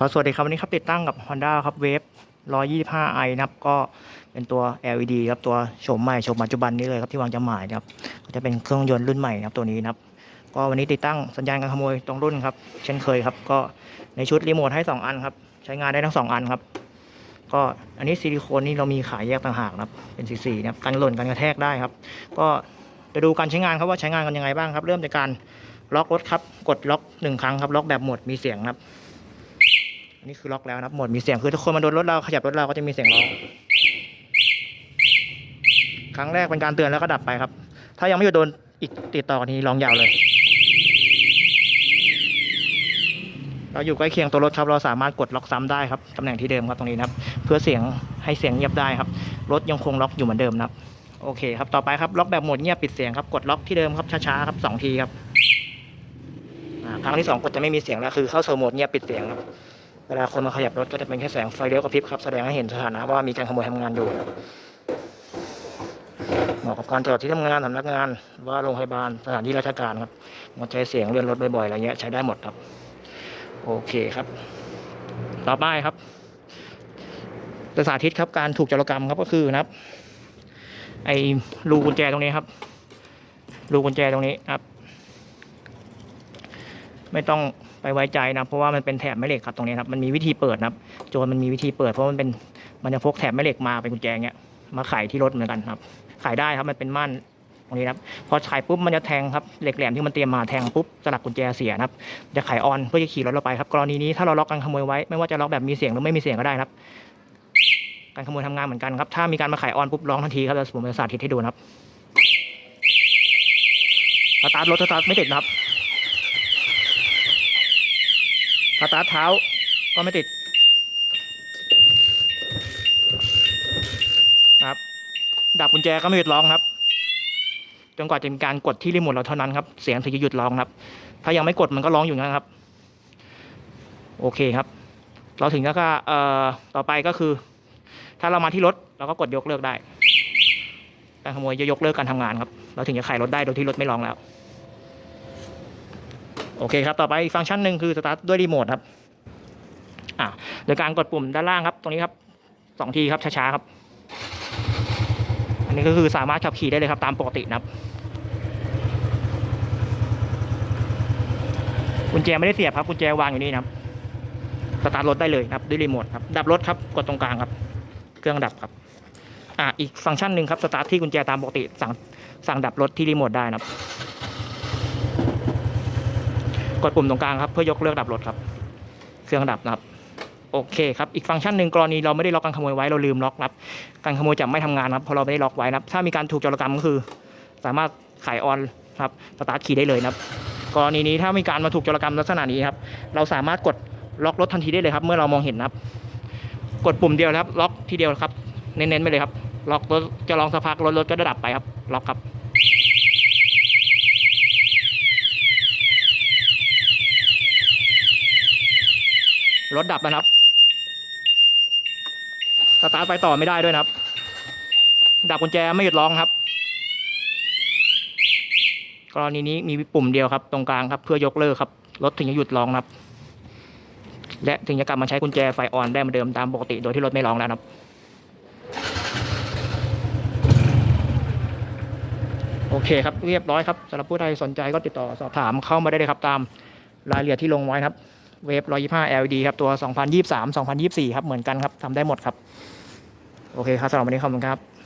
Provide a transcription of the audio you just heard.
ครับสวัสดีครับ วันนี้ครับติดตั้งกับ Honda ครับเวฟ 125i นะครับ ก็เป็นตัว LED ครับ ตัวโฉมใหม่โฉมปัจจุบันนี้เลยครับ ที่วางจำหน่ายนะครับ ก็จะเป็นเครื่องยนต์รุ่นใหม่นะครับ ตัวนี้นะครับ ก็วันนี้ติดตั้งสัญญาณการขโมยตรงรุ่นครับ เช่นเคยครับ ก็ในชุดรีโมทให้ 2 อันครับ ใช้งานได้ทั้ง 2 อันครับ ก็อันนี้ซิลิโคนนี่เรามีขายแยกต่างหากนะครับ เป็นสีๆนะครับ กันหล่นกันกระแทกได้ครับ ก็จะดูการใช้งานครับว่าใช้งานกันยังไงบ้างครับ เริ่มจากการล็อกรถครับ กดล็อกหนึ่งครั้งครับ ล็อกแบบหมด มีเสียงครับ นนี้คือล็อกแล้วนะครับหมดมีเสียงคือถ้าคนมาโดนรถเราขยับรถเราก็จะมีเสียงร้องครั้งแรกเป็นการเตือนแล้วก็ดับไปครับ ถ้ายังไม่หยุดโดนอีกติดต่อกันทีร้องยาวเลย เราอยู่ใกล้เคียงตัวรถครับ เราสามารถกดล็อกซ้ำได้ครับตำแหน่งที่เดิมครับตรงนี้นะครับ เพื่อเสียงให้เสียงเงียบได้ครับ รถยังคงล็อกอยู่เหมือนเดิมนะครับ โอเคครับต่อไปครับล็อกแบบโหมดเงียบปิดเสียงครับกดล็อกที่เดิมครับช้าๆครับสองทีครับครั้งที่สองกดจะไม่มีเสียงแล้วคือเข้าสู่โหมดเงียบปิดเสียงครับ เวลาคนมาขยับรถก็จะเป็นแค่แสงไฟเลี้ยวกระพริบครับแสดงให้เห็นสถานะว่ามีการขโมยทำงานอยู่เหมาะกับการจอดที่ทำงานสำนักงาน ว่าโรงพยาบาลสถานที่ราชการครับงดใช้เสียงเลื่อนรถบ่อยๆอะไรเงี้ยใช้ได้หมดครับ โอเคครับ ต่อไปครับจะสาธิตครับการถูกจารกรรมครับก็คือนะครับ ไอ้รูกุญแจตรงนี้ครับรูกุญแจตรงนี้ครับ ไม่ต้องไปไว้ใจนะเพราะว่ามันเป็นแถบแม่เหล็กครับตรงนี้ครับมันมีวิธีเปิดนะครับโจรมันมีวิธีเปิดเพราะมันเป็นมันจะพกแถบแม่เหล็กมาเป็นกุญแจเงี้ยมาไขที่รถเหมือนกันครับไขได้ครับมันเป็นม่านตรงนี้ครับพอไขปุ๊บมันจะแทงครับเหล็กแหลมที่มันเตรียมมาแทงปุ๊บสลักกุญแจเสียนะครับจะไขออนเพื่อจะขี่รถเราไปครับกรณีนี้ถ้าเราล็อกการขโมยไว้ไม่ว่าจะล็อกแบบมีเสียงหรือไม่มีเสียงก็ได้ครับ การขโมยทำงานเหมือนกันครับถ้ามีการมาไขออนปุ๊บร้องทันทีครับผมจะสาธิตให้ดูนะครับสตาร์ทรถสตาร์ทไม่ติดนะครับ สตาร์ทเท้าก็ไม่ติดครับดับกุญแจก็ไม่หยุดร้องครับจนกว่าจะมีการกดที่รีโมทเราเท่านั้นครับ เสียงถึงจะหยุดร้องครับ ถ้ายังไม่กดมันก็ร้องอยู่นั้นครับ โอเคครับ เราถึงแล้วก็เอ่อต่อไปก็คือ ถ้าเรามาที่รถเราก็กดยกเลิกได้การขโมยจะยกเลิกการทำงานครับ เราถึงจะขายรถได้โดยที่รถไม่ร้องแล้ว โอเคครับ ต่อไปฟังก์ชันหนึ่งคือสตาร์ทด้วยรีโมทครับ อ่าโดยการกดปุ่มด้านล่างครับ ตรงนี้ครับสองทีครับช้าๆครับ อันนี้ก็คือสามารถขับขี่ได้เลยครับตามปกตินะครับกุญแจไม่ได้เสียบครับกุญแจวางอยู่นี่นะครับสตาร์ทรถได้เลยครับด้วยรีโมทครับดับรถครับกดตรงกลางครับ เครื่องดับครับอ่าอีกฟังก์ชันหนึ่งครับสตาร์ทที่กุญแจตามปกติสั่งสั่งดับรถที่รีโมทได้นะครับ กดปุ่มตรงกลางครับเพื่อยกเลิกดับรถครับ เครื่องดับนะครับ โอเคครับ อีกฟังก์ชันหนึ่งกรณีเราไม่ได้ล็อกการขโมยไว้เราลืมล็อกครับ การขโมยจะไม่ทำงานครับเพราะเราไม่ได้ล็อกไว้นะครับ ถ้ามีการถูกโจรกรรมก็คือ สามารถขายออนครับสตาร์ทขี่ได้เลยนะครับ กรณีนี้ถ้ามีการมาถูกโจรกรรมลักษณะนี้ครับ เราสามารถกดล็อกรถทันทีได้เลยครับ เมื่อเรามองเห็นนะครับ กดปุ่มเดียวครับ ล็อกทีเดียวครับ เน้นๆไปเลยครับ ล็อกรถจะลองสักพักรถรถก็จะดับไปครับ ล็อกครับ รถดับนะครับสตาร์ทไปต่อไม่ได้ด้วยนะครับ ดับกุญแจไม่หยุดร้องครับ กรณีนี้มีปุ่มเดียวครับ ตรงกลางครับ เพื่อยกเลิกครับ รถถึงจะหยุดร้องนะครับ และถึงจะกลับมาใช้กุญแจไฟออนได้เหมือนเดิมตามปกติโดยที่รถไม่ร้องแล้วนะครับ โอเคครับเรียบร้อยครับสำหรับผู้ใดสนใจก็ติดต่อสอบถามเข้ามาได้เลยครับตามรายละเอียดที่ลงไว้ครับ เวฟ125 LED ครับ ตัว 2023 2024 ครับ เหมือนกันครับทำได้หมดครับ โอเคครับสำหรับวันนี้ขอบคุณครับ